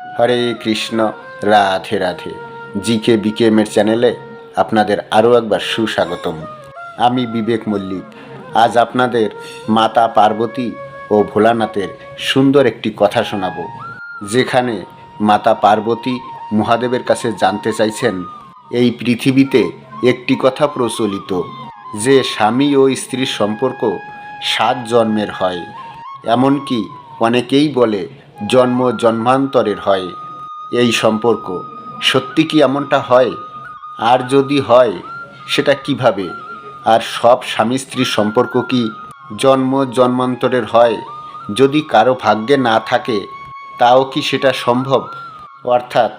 হরে Krishna, Radhe Radhe. GK বিকেএমের চ্যানেলে আপনাদের আরও একবার সুস্বাগতম। আমি বিবেক মল্লিক। আজ আপনাদের মাতা পার্বতী ও ভোলানাথের সুন্দর একটি কথা শোনাব, যেখানে মাতা পার্বতী মহাদেবের কাছে জানতে চাইছেন, এই পৃথিবীতে একটি কথা প্রচলিত, যে স্বামী ও স্ত্রীর সম্পর্ক সাত জন্মের হয়। এমনকি অনেকেই বলে জন্ম জন্মান্তরের হয়। এই সম্পর্ক সত্যি কি এমনটা হয়? আর যদি হয়, সেটা কীভাবে? আর সব স্বামী স্ত্রীর সম্পর্ক কি জন্ম জন্মান্তরের হয়? যদি কারও ভাগ্যে না থাকে, তাও কি সেটা সম্ভব? অর্থাৎ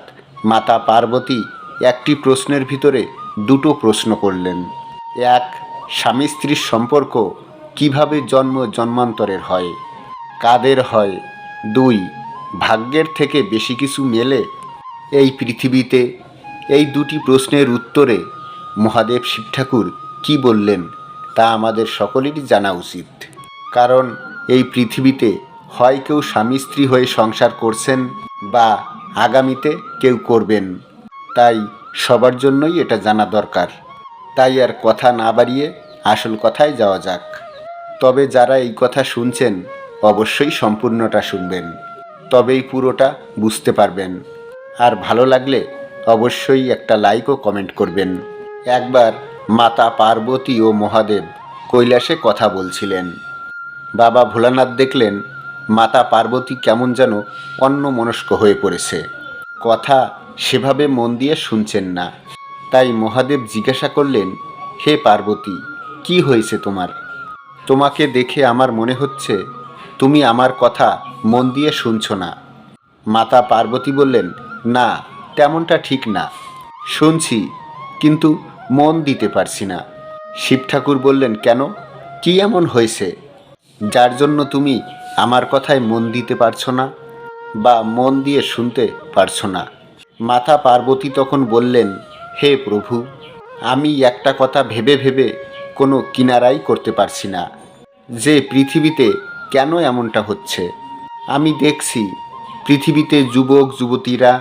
মাতা পার্বতী একটি প্রশ্নের ভিতরে দুটো প্রশ্ন করলেন। এক, স্বামী স্ত্রীর সম্পর্ক কীভাবে জন্ম জন্মান্তরের হয়? কাদের হয়? দুই, ভাগ্যের থেকে বেশি কিছু মেলে? এই পৃথিবীতে এই দুটি প্রশ্নের উত্তরে মহাদেব শিব ঠাকুর কী বললেন তা আমাদের সকলেরই জানা উচিত। কারণ এই পৃথিবীতে হয় কেউ স্বামী স্ত্রী হয়ে সংসার করছেন বা আগামীতে কেউ করবেন। তাই সবার জন্যই এটা জানা দরকার। তাই আর কথা না বাড়িয়ে আসল কথায় যাওয়া যাক। তবে যারা এই কথা শুনছেন অবশ্যই সম্পূর্ণটা শুনবেন। তবেই পুরোটা বুঝতে পারবেন। আর ভালো লাগলে অবশ্যই একটা লাইক ও কমেন্ট করবেন। একবার মাতা পার্বতী ও মহাদেব কৈলাসে কথা বলছিলেন। বাবা ভোলানাথ দেখলেন মাতা পার্বতী কেমন যেন অন্যমনস্ক হয়ে পড়েছে। কথা সেভাবে মন দিয়ে শুনছেন না। তাই মহাদেব জিজ্ঞাসা করলেন, হে পার্বতী, কি হয়েছে তোমার? তোমাকে দেখে আমার মনে হচ্ছে তুমি আমার কথা মন দিয়ে শুনছো না। মাতা পার্বতী বললেন, না, তেমনটা ঠিক না। শুনছি, কিন্তু মন দিতে পারছি না। শিব ঠাকুর বললেন, কেন? কি এমন হয়েছে? যার জন্য তুমি আমার কথায় মন দিতে পারছ না বা মন দিয়ে শুনতে পারছ না? মাতা পার্বতী তখন বললেন, হে প্রভু, আমি একটা কথা ভেবে ভেবে কোনো কিনারাই করতে পারছি না। যে পৃথিবীতে কেন এমনটা হচ্ছে? আমি দেখছি পৃথিবীতে যুবক, যুবতীরা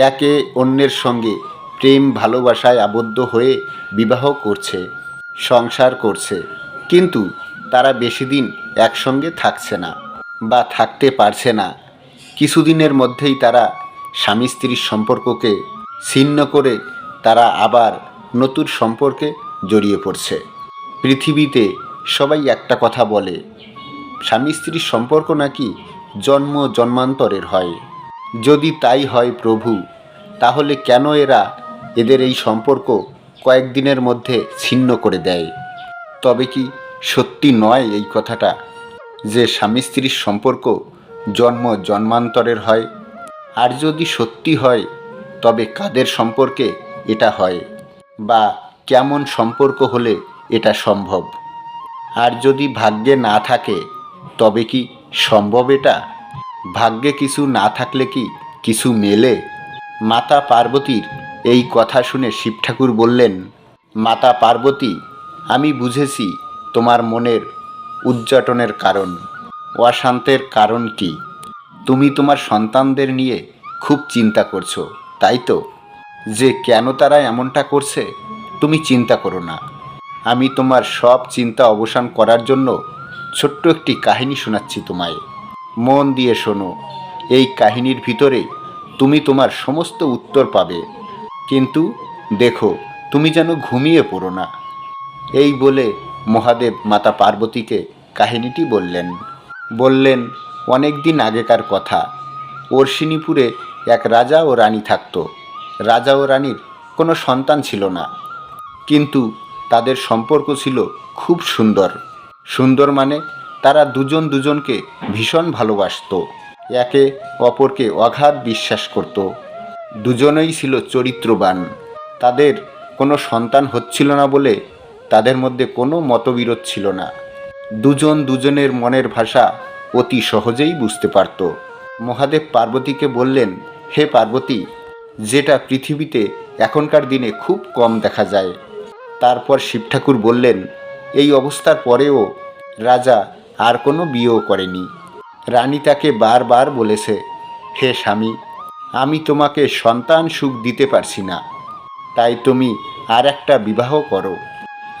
একে অন্যের সঙ্গে প্রেম, ভালোবাসায় আবদ্ধ হয়ে বিবাহ করছে, সংসার করছে। কিন্তু তারা বেশি দিন একসঙ্গে থাকছে না বা থাকতে পারছে না। কিছুদিনের মধ্যেই তারা স্বামী স্ত্রীর সম্পর্ককে ছিন্ন করে তারা আবার নতুন সম্পর্কে জড়িয়ে পড়ছে। পৃথিবীতে সবাই একটা কথা বলে স্বামী স্ত্রীর সম্পর্ক নাকি জন্ম জন্মান্তরের হয়? যদি তাই হয় প্রভু, তাহলে কেন এরা এদের এই সম্পর্ক কয়েকদিনের মধ্যে ছিন্ন করে দেয়? তবে কি সত্যি নয় এই কথাটা, যে স্বামী স্ত্রীর সম্পর্ক জন্ম জন্মান্তরের হয়? আর যদি সত্যি হয়, তবে কাদের সম্পর্কে এটা হয়? বা কেমন সম্পর্ক হলে এটা সম্ভব? আর যদি ভাগ্যে না থাকে তবে কি সম্ভব এটা? ভাগ্যে কিছু না থাকলে কি কিছু মেলে? মাতা পার্বতীর এই কথা শুনে শিব ঠাকুর বললেন, মাতা পার্বতী, আমি বুঝেছি তোমার মনের উজ্জাটনের কারণ। অশান্তের কারণ কি? তুমি তোমার সন্তানদের নিয়ে খুব চিন্তা করছ, তাই তো? যে কেন তারা এমনটা করছে, তুমি চিন্তা করো না। আমি তোমার সব চিন্তা অবসান করার জন্য ছোট্ট একটি কাহিনী শোনাচ্ছি তোমায়। মন দিয়ে শোনো, এই কাহিনীর ভিতরে তুমি তোমার সমস্ত উত্তর পাবে। কিন্তু দেখো, তুমি যেন ঘুমিয়ে পড়ো না। এই বলে মহাদেব মাতা পার্বতীকে কাহিনীটি বললেন। বললেন, অনেক দিন আগেকার কথা। অর্শিনীপুরে এক রাজা ও রানী থাকতো। রাজা ও রানীর কোনো সন্তান ছিল না। কিন্তু তাদের সম্পর্ক ছিল খুব সুন্দর। সুন্দর মানে তারা দুজন দুজনকে ভীষণ ভালোবাসতো। একে অপরকে অগাধ বিশ্বাস করত। দুজনেই ছিল চরিত্রবান। তাদের কোনো সন্তান হচ্ছিল না বলে তাদের মধ্যে কোনো মতবিরোধ ছিল না। দুজন দুজনের মনের ভাষা অতি সহজেই বুঝতে পারত। মহাদেব পার্বতীকে বললেন, হে পার্বতী, যেটা পৃথিবীতে এখনকার দিনে খুব কম দেখা যায়। তারপর শিব ঠাকুর বললেন এই অবস্থার পরেও রাজা আর কোনো বিয়েও করেনি। রানী তাকে বারবার বলেছে, হে স্বামী, আমি তোমাকে সন্তান সুখ দিতে পারছি না। তাই তুমি আর একটা বিবাহ করো।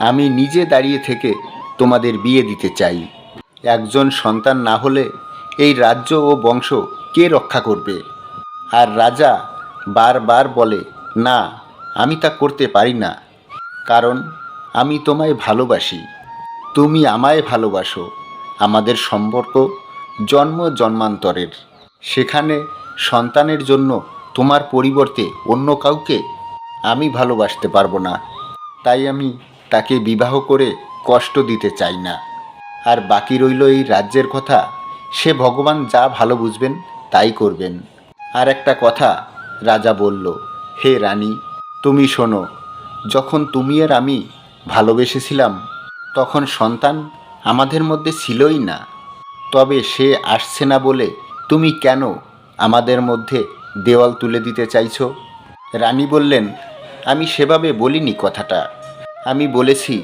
আমি নিজে দাঁড়িয়ে থেকে তোমাদের বিয়ে দিতে চাই। একজন সন্তান না হলে এই রাজ্য ও বংশ কে রক্ষা করবে? আর রাজা বারবার বলে, না, আমি তা করতে পারি না। কারণ আমি তোমায় ভালোবাসি। তুমি আমায় ভালোবাসো। আমাদের সম্পর্ক জন্ম জন্মান্তরের। সেখানে সন্তানের জন্য তোমার পরিবর্তে অন্য কাউকে আমি ভালোবাসতে পারব না। তাই আমি তাকে বিবাহ করে কষ্ট দিতে চাই না। আর বাকি রইল এই রাজ্যের কথা। সে ভগবান যা ভালো বুঝবেন, তাই করবেন। আর একটা কথা রাজা বলল, হে রানী, তুমি শোনো, যখন তুমি আর আমি ভালোবেসেছিলাম, তখন সন্তান আমাদের মধ্যে ছিলই না। তবে সে আসছে না বলে তুমি কেন আমাদের মধ্যে দেওয়াল তুলে দিতে চাইছো? রানী বললেন, আমি সেভাবে বলিনি কথাটা। আমি বলেছি,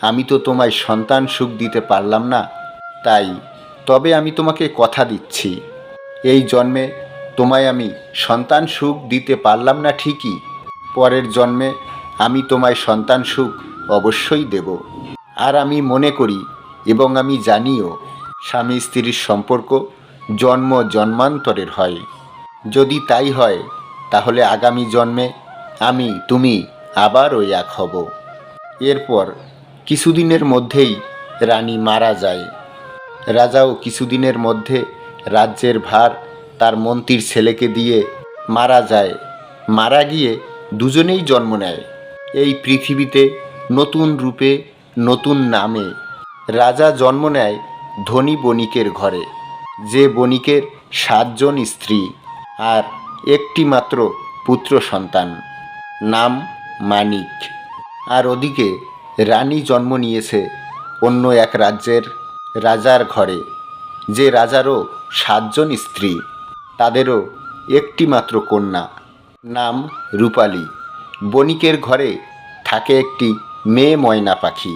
আমি তো তোমায় সন্তান সুখ দিতে পারলাম না, তাই তবে আমি তোমাকে কথা দিচ্ছি। এই জন্মে তোমায় আমি সন্তান সুখ দিতে পারলাম না ঠিকই। পরের জন্মে আমি তোমায় সন্তান সুখ অবশ্যই দেব। আর আমি মনে করি এবং আমি জানিও, স্বামী স্ত্রীর সম্পর্ক জন্ম জন্মান্তরের হয়। যদি তাই হয়, তাহলে আগামী জন্মে আমি, তুমি আবারও এক হব। এরপর কিছুদিনের মধ্যেই রানী মারা যায়। রাজাও কিছুদিনের মধ্যে রাজ্যের ভার তার মন্ত্রীর ছেলেকে দিয়ে মারা যায়। মারা গিয়ে দুজনেই জন্ম নেয়। এই পৃথিবীতে নতুন রূপে, নতুন নামে। রাজা জন্ম নেয় ধনী বণিকের ঘরে। যে বণিকের সাতজন স্ত্রী আর একটি মাত্র পুত্র সন্তান। নাম মানিক। আর ওদিকে রানী জন্ম নিয়েছে অন্য এক রাজ্যের রাজার ঘরে। যে রাজারও সাতজন স্ত্রী, তাদেরও একটি মাত্র কন্যা। নাম রূপালী। বণিকের ঘরে থাকে একটি মেয়ে ময়না পাখি।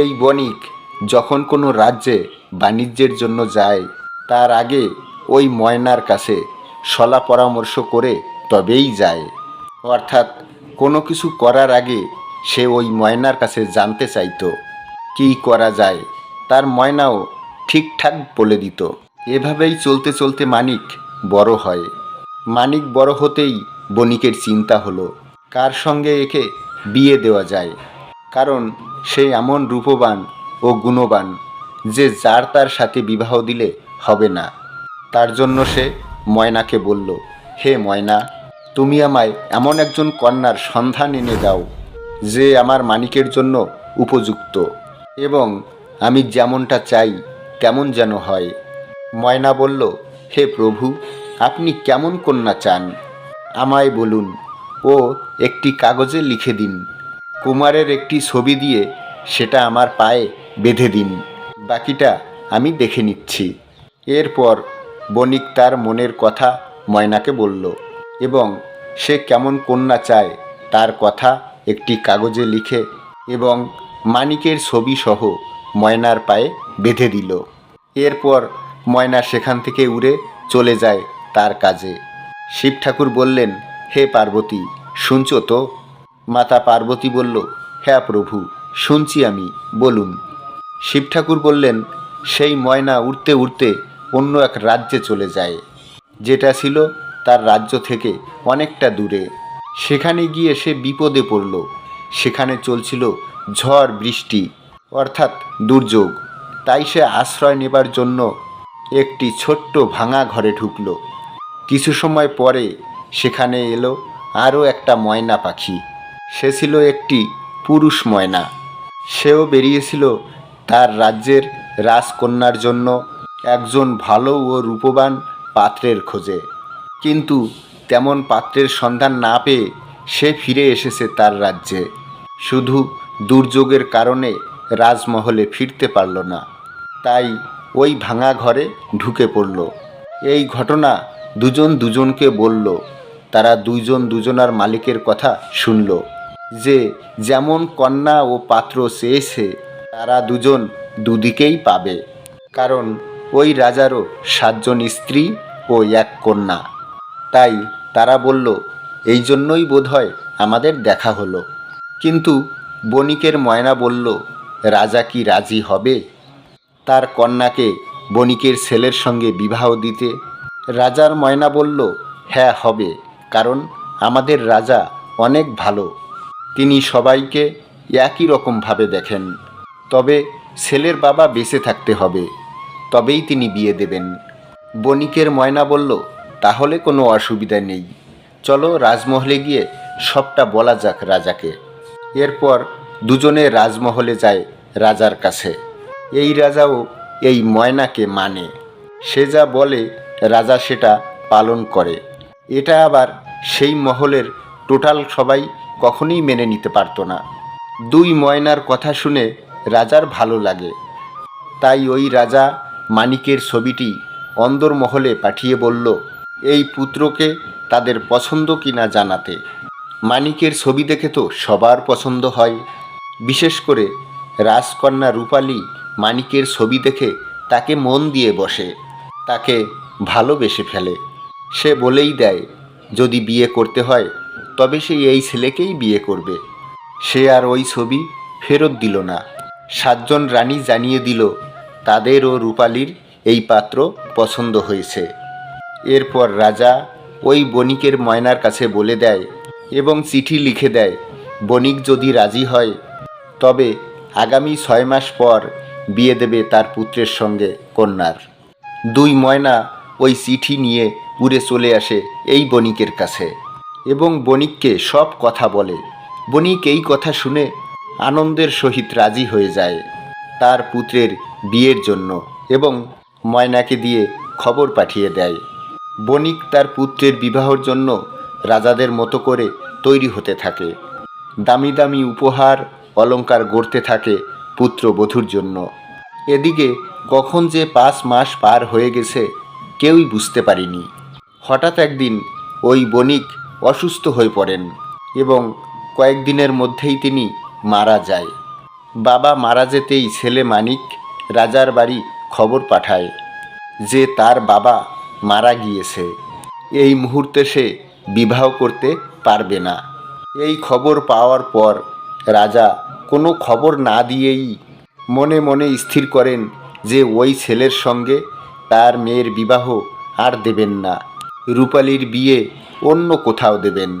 এই বণিক যখন কোনো রাজ্যে বাণিজ্যের জন্য যায়, তার আগে ওই ময়নার কাছে সলা পরামর্শ করে তবেই যায়। অর্থাৎ কোনো কিছু করার আগে সে ওই ময়নার কাছে জানতে চাইতো, কী করা যায়? তার ময়নাও ঠিকঠাক বলে দিত। এভাবেই চলতে চলতে মানিক বড় হয়। মানিক বড় হতেই বণিকের চিন্তা হলো, কার সঙ্গে একে বিয়ে দেওয়া যায়? কারণ সে এমন রূপবান ও গুণবান যে যার তার সাথে বিবাহ দিলে হবে না। তার জন্য সে ময়নাকে বলল, হে ময়না, তুমি আমায় এমন একজন কন্যার সন্ধান এনে দাও যে আমার মানিকের জন্য উপযুক্ত এবং আমি যেমনটা চাই তেমন যেন হয়। ময়না বলল, হে প্রভু, আপনি কেমন কন্যা চান? আমায় বলুন ও একটি কাগজে লিখে দিন। কুমারের একটি ছবি দিয়ে সেটা আমার পায়ে বেঁধে দিন। বাকিটা আমি দেখে নিচ্ছি। এরপর বণিক তার মনের কথা ময়নাকে বলল, এবং সে কেমন কন্যা চায় তার কথা একটি কাগজে লিখে এবং মানিকের ছবি সহ ময়নার পায়ে বেঁধে দিল। এরপর ময়না সেখান থেকে উড়ে চলে যায় তার কাজে। শিব ঠাকুর বললেন, হে পার্বতী, শুনছ তো? মাতা পার্বতী বলল হ্যাঁ প্রভু, শুনছি আমি, বলুন। শিব ঠাকুর বললেন, সেই ময়না উড়তে উড়তে অন্য এক রাজ্যে চলে যায়। যেটা ছিল তার রাজ্য থেকে অনেকটা দূরে। সেখানে গিয়ে সে বিপদে পড়ল। সেখানে চলছিল ঝড় বৃষ্টি, অর্থাৎ দুর্যোগ। তাই সে আশ্রয় নেবার জন্য একটি ছোট্ট ভাঙা ঘরে ঢুকলো। কিছু সময় পরে সেখানে এলো আরও একটা ময়না পাখি। সে ছিল একটি পুরুষ ময়না। সেও বেরিয়েছিল তার রাজ্যের রাজকন্যার জন্য একজন ভালো ও রূপবান পাত্রের খোঁজে। কিন্তু তেমন পাত্রের সন্ধান না পেয়ে সে ফিরে এসেছে তার রাজ্যে। শুধু দুর্যোগের কারণে রাজমহলে ফিরতে পারল না। তাই ওই ভাঙা ঘরে ঢুকে পড়ল। এই ঘটনা দুজন দুজনকে বলল। তারা দুইজন দুজনার মালিকের কথা শুনল। যে যেমন কন্যা ও পাত্র চেয়েছে, তারা দুজন দুদিকেই পাবে। কারণ ওই রাজারও সাতজন স্ত্রী ও এক কন্যা। তাই তারা বলল, এই জন্যই বোধহয় আমাদের দেখা হলো। কিন্তু বণিকের ময়না বলল, রাজা কি রাজি হবে? তার কন্যাকে বণিকের ছেলের সঙ্গে বিবাহ দিতে। রাজার ময়না বলল হ্যাঁ হবে, কারণ আমাদের রাজা অনেক ভালো। তিনি সবাইকে একই রকমভাবে দেখেন। তবে ছেলের বাবা বেঁচে থাকতে হবে, তবেই তিনি বিয়ে দেবেন। বণিকের ময়না বলল, তাহলে কোনো অসুবিধা নেই। চলো রাজমহলে গিয়ে সবটা বলা যাক রাজাকে। এরপর দুজনে রাজমহলে যায় রাজার কাছে। এই রাজাও এই ময়নাকে মানে। সে যা বলে রাজা সেটা পালন করে। এটা আবার সেই মহলের টোটাল সবাই কখনোই মেনে নিতে পারতো না। দুই ময়নার কথা শুনে রাজার ভালো লাগে। তাই ওই রাজা মানিকের ছবিটি অন্দরমহলে পাঠিয়ে বলল, এই পুত্রকে তাদের পছন্দ কিনা জানাতে? মানিকের ছবি দেখে তো সবার পছন্দ হয়। বিশেষ করে রাজকন্যা রূপালী মানিকের ছবি দেখে তাকে মন দিয়ে বসে, তাকে ভালোবেসে ফেলে। সে বলেই দেয়, যদি বিয়ে করতে হয় তবে সে এই ছেলেকেই বিয়ে করবে। সে আর ওই ছবি ফেরত দিল না। সাতজন রানী জানিয়ে দিল, তাদের ও রূপালীর এই পাত্র পছন্দ হয়েছে। এরপর রাজা ওই বণিকের ময়নার কাছে বলে দেয় এবং চিঠি লিখে দেয়, বণিক যদি রাজি হয়, তবে আগামী ছয় মাস পর বিয়ে দেবে তার পুত্রের সঙ্গে কন্যার। দুই ময়না ওই চিঠি নিয়ে উড়ে চলে আসে এই বণিকের কাছে। এবং বণিককে সব কথা বলে। বণিক এই কথা শুনে আনন্দের সহিত রাজি হয়ে যায় তার পুত্রের বিয়ের জন্য এবং ময়নাকে দিয়ে খবর পাঠিয়ে দেয়। বণিক তার পুত্রের বিবাহর জন্য রাজাদের মতো করে তৈরি হতে থাকে। দামি দামি উপহার, অলংকার গড়তে থাকে পুত্র পুত্রবধূর জন্য। এদিকে কখন যে পাঁচ মাস পার হয়ে গেছে, কেউই বুঝতে পারিনি। হঠাৎ একদিন ওই বণিক অসুস্থ হয়ে পড়েন এবং কয়েকদিনের মধ্যেই তিনি মারা যায়। বাবা মারা যেতেই ছেলে মানিক রাজার বাড়ি খবর পাঠায় যে তার বাবা মারা গিয়েছে। এই মুহূর্তে সে বিবাহ করতে পারবে না। এই খবর পাওয়ার পর রাজা কোনো খবর না দিয়েই মনে মনে স্থির করেন যে ওই ছেলের সঙ্গে তার মেয়ের বিবাহ আর দেবেন না। রূপালীর বিয়ে অন্য কোথাও দেবেন।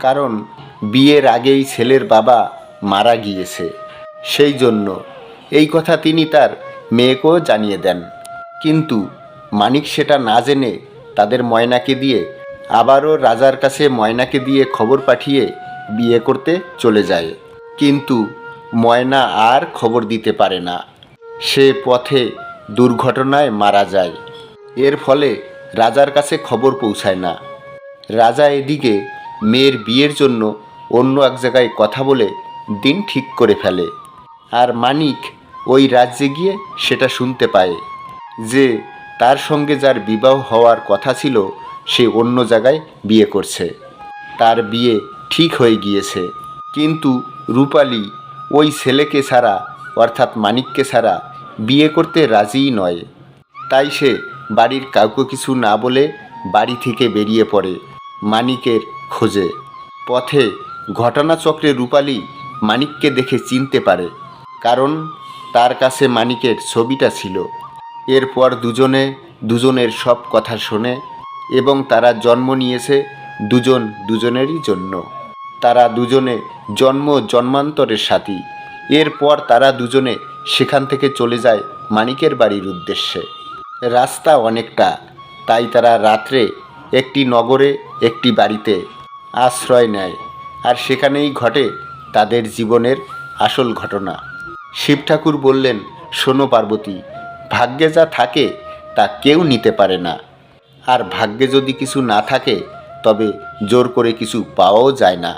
কারণ বিয়ের আগেই ছেলের বাবা মারা গিয়েছে। সেই জন্য এই কথা তিনি তার মেয়েকেও জানিয়ে দেন। কিন্তু মানিক সেটা না জেনে তাদের ময়নাকে দিয়ে আবারও রাজার কাছে ময়নাকে দিয়ে খবর পাঠিয়ে বিয়ে করতে চলে যায়। কিন্তু ময়না আর খবর দিতে পারে না। সে পথে দুর্ঘটনায় মারা যায়। এর ফলে রাজার কাছে খবর পৌঁছায় না। রাজা এদিকে মেয়ের বিয়ের জন্য অন্য এক জায়গায় কথা বলে দিন ঠিক করে ফেলে। আর মানিক ওই রাজ্যে গিয়ে সেটা শুনতে পায় যে তার সঙ্গে যার বিবাহ হওয়ার কথা ছিল, সে অন্য জায়গায় বিয়ে করছে। তার বিয়ে ঠিক হয়ে গিয়েছে। কিন্তু রূপালী ওই ছেলেকে ছাড়া, অর্থাৎ মানিককে ছাড়া বিয়ে করতে রাজিই নয়। তাই সে বাড়ির কাউকে কিছু না বলে বাড়ি থেকে বেরিয়ে পড়ে। মানিকের খোঁজে। পথে ঘটনাচক্রে রূপালী মানিককে দেখে চিনতে পারে, কারণ তার কাছে মানিকের ছবিটা ছিল। এরপর দুজনে দুজনের সব কথা শোনে এবং তারা জন্ম নিয়েছে দুজন দুজনেরই জন্য। তারা দুজনে জন্ম জন্মান্তরের সাথী। এরপর তারা দুজনে সেখান থেকে চলে যায় মানিকের বাড়ির উদ্দেশ্যে। রাস্তা অনেকটা, তাই তারা রাত্রে একটি নগরে, একটি বাড়িতে আশ্রয় নেয় আর সেখানেই ঘটে তাদের জীবনের আসল ঘটনা। শিব ঠাকুর বললেন, শোনো পার্বতী, ভাগ্যে যা থাকে তা কেউ নিতে পারে না। আর ভাগ্যে যদি কিছু না থাকে, তবে জোর করে কিছু পাওয়াও যায় না।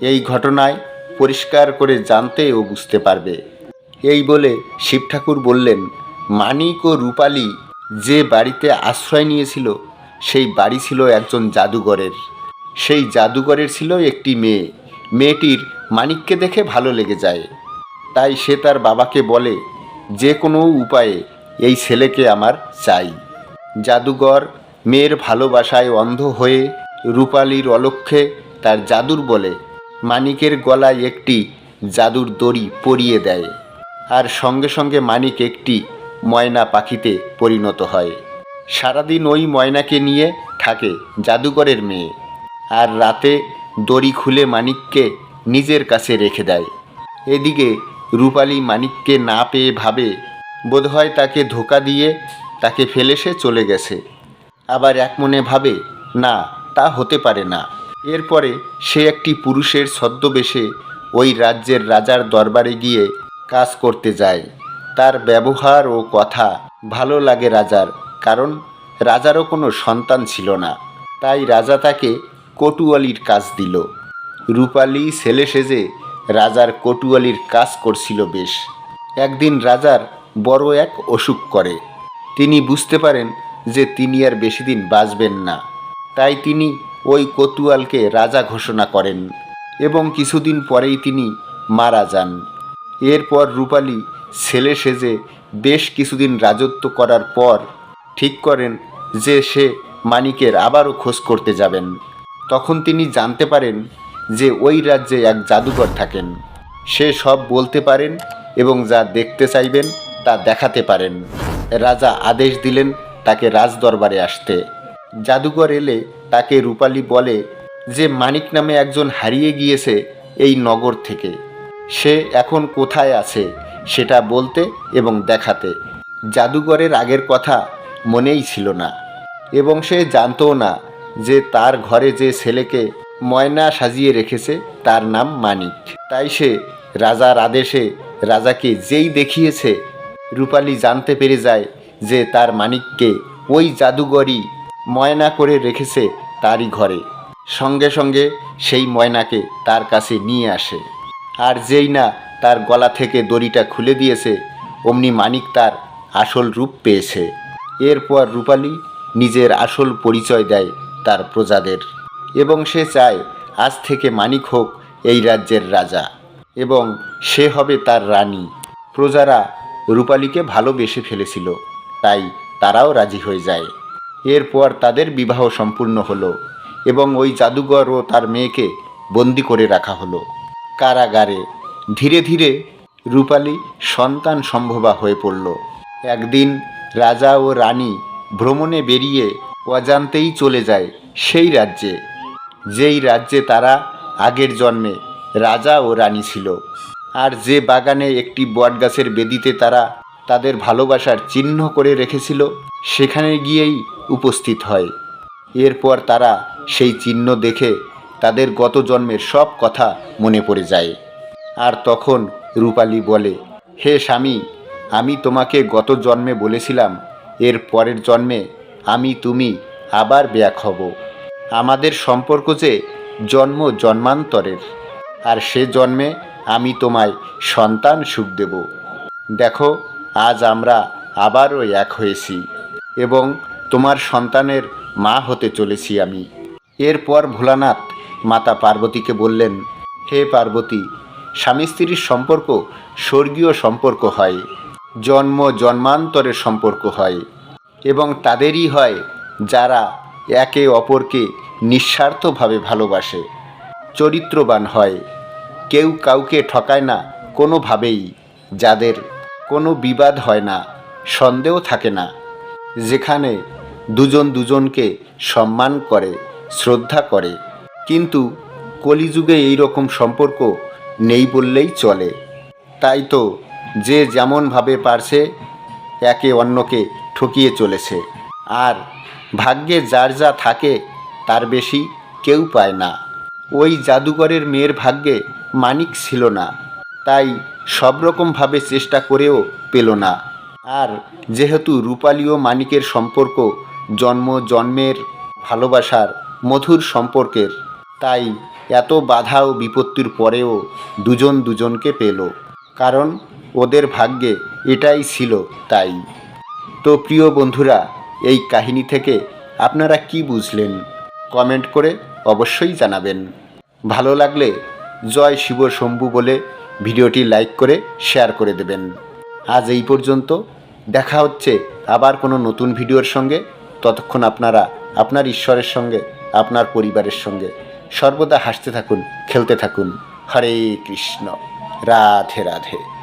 এই ঘটনায় পরিষ্কার করে জানতে ও বুঝতে পারবে। এই বলে শিব ঠাকুর বললেন মানিক ও রূপালী যে বাড়িতে আশ্রয় নিয়েছিল সেই বাড়ি ছিল একজন জাদুঘরের। সেই জাদুঘরের ছিল একটি মেয়ে। মেয়েটির মানিককে দেখে ভালো লেগে যায়। তাই সে তার বাবাকে বলে, যে কোনো উপায়ে এই ছেলেকে আমার চাই। জাদুঘর মেয়ের ভালোবাসায় অন্ধ হয়ে রূপালীর অলক্ষ্যে তার জাদুর বলে, মানিকের গলায় একটি জাদুর দড়ি পরিয়ে দেয়। আর সঙ্গে সঙ্গে মানিক একটি ময়না পাখিতে পরিণত হয়। সারাদিন ওই ময়নাকে নিয়ে থাকে জাদুকরের মেয়ে আর রাতে দড়ি খুলে মানিককে নিজের কাছে রেখে দেয়। এদিকে রূপালী মানিককে না পেয়ে ভাবে, বোধহয় তাকে ধোকা দিয়ে তাকে ফেলে সে চলে গেছে। আবার এক মনে ভাবে, না, তা হতে পারে না। এরপরে সে একটি পুরুষের ছদ্মবেশে ওই রাজ্যের রাজার দরবারে গিয়ে কাজ করতে যায়। তার ব্যবহার ও কথা ভালো লাগে রাজার। কারণ রাজারও কোনো সন্তান ছিল না। তাই রাজা তাকে কটুয়ালির কাজ দিল। রূপালী ছেলে সেজে রাজার কটুয়ালির কাজ করছিল বেশ। একদিন রাজার বড় এক অসুখ করে। তিনি বুঝতে পারেন যে তিনি আর বেশি দিন বাঁচবেন না। তাই তিনি ওই কতুয়ালকে রাজা ঘোষণা করেন এবং কিছুদিন পরেই তিনি মারা যান। এরপর রূপালী ছেলে সেজে বেশ কিছুদিন রাজত্ব করার পর ঠিক করেন যে সে মানিকের আবারও খোঁজ করতে যাবেন। তখন তিনি জানতে পারেন যে ওই রাজ্যে এক জাদুকর থাকেন। সে সব বলতে পারেন এবং যা দেখতে চাইবেন তা দেখাতে পারেন। রাজা আদেশ দিলেন তাকে রাজদরবারে আসতে। জাদুকর এলে তাকে রূপালী বলে যে মানিক নামে একজন হারিয়ে গিয়েছে এই নগর থেকে। সে এখন কোথায় আছে সেটা বলতে এবং দেখাতে। জাদুঘরের আগের কথা মনেই ছিল না এবং সে জানতও না যে তার ঘরে যে ছেলেকে ময়না সাজিয়ে রেখেছে তার নাম মানিক। তাই সে রাজার আদেশে রাজাকে যেই দেখিয়েছে, রূপালী জানতে পেরে যায় যে তার মানিককে ওই জাদুঘরই ময়না করে রেখেছে তারই ঘরে। সঙ্গে সঙ্গে সেই ময়নাকে তার কাছে নিয়ে আসে। আর যেই না তার গলা থেকে দড়িটা খুলে দিয়েছে, অমনি মানিক তার আসল রূপ পেয়েছে। এরপর রূপালী নিজের আসল পরিচয় দেয় তার প্রজাদের এবং সে চায় আজ থেকে মানিক হোক এই রাজ্যের রাজা এবং সে হবে তার রানী। প্রজারা রূপালীকে ভালোবেসে ফেলেছিল, তাই তারাও রাজি হয়ে যায়। এরপর তাদের বিবাহ সম্পূর্ণ হলো এবং ওই জাদুঘর ও তার মেয়েকে বন্দি করে রাখা হলো। কারাগারে ধীরে ধীরে রূপালী সন্তান সম্ভবা হয়ে পড়ল। একদিন রাজা ও রানী ভ্রমণে বেরিয়ে অজান্তেই চলে যায় সেই রাজ্যে, যেই রাজ্যে তারা আগের জন্মে রাজা ও রানী ছিল। আর যে বাগানে একটি বটগাছের বেদিতে তারা তাদের ভালোবাসার চিহ্ন করে রেখেছিল, সেখানে গিয়েই উপস্থিত হয়। এরপর তারা সেই চিহ্ন দেখে তাদের গত জন্মের সব কথা মনে পড়ে যায়। আর তখন রূপালী বলে, হে স্বামী আমি তোমাকে গত জন্মে বলেছিলাম, এর পরের জন্মে আমি তুমি আবার ব্যাক হব। আমাদের সম্পর্ক যে জন্ম জন্মান্তরের, আর সে জন্মে আমি তোমায় সন্তান সুখ দেব। দেখো, আজ আমরা আবারও এক হয়েছি, এবং তোমার সন্তানের মা হতে চলেছি আমি। এরপর ভোলানাথ মাতা পার্বতীকে বললেন, হে পার্বতী স্বামী স্ত্রীর সম্পর্ক স্বর্গীয় সম্পর্ক হয়। জন্ম জন্মান্তরের সম্পর্ক হয় এবং তাদেরই হয় যারা একে অপরকে নিঃস্বার্থভাবে ভালোবাসে, চরিত্রবান হয়। কেউ কাউকে ঠকায় না কোনোভাবেই, যাদের কোনো বিবাদ হয় না, সন্দেহ থাকে না। যেখানে দুজন দুজনকে সম্মান করে, শ্রদ্ধা করে। কিন্তু কলিযুগে এই রকম সম্পর্ক নেই বললেই চলে। তাই তো যে যেমনভাবে পারছে, একে অন্যকে ঠকিয়ে চলেছে। আর ভাগ্যে যার যা থাকে, তার বেশি কেউ পায় না। ওই জাদুঘরের মেয়ের ভাগ্যে মানিক ছিল না। তাই সব রকমভাবে চেষ্টা করেও পেল না। আর যেহেতু রূপালী ও মানিকের সম্পর্ক জন্ম, জন্মের ভালোবাসার মধুর সম্পর্কের, তাই এত বাধা ও বিপত্তির পরেও দুজন দুজনকে পেল। কারণ ওদের ভাগ্যে এটাই ছিল তাই। তো প্রিয় বন্ধুরা, এই কাহিনী থেকে আপনারা কি বুঝলেন? কমেন্ট করে অবশ্যই জানাবেন। ভালো লাগলে জয় শিব শম্ভু বলে ভিডিওটি লাইক করে শেয়ার করে দেবেন। আজ এই পর্যন্ত, দেখা হচ্ছে আবার কোনো নতুন ভিডিওর সঙ্গে। ততক্ষণ আপনারা আপনার ঈশ্বরের সঙ্গে, আপনার পরিবারের সঙ্গে সর্বদা হাসতে থাকুন, খেলতে থাকুন। হরে কৃষ্ণ। রাধে রাধে।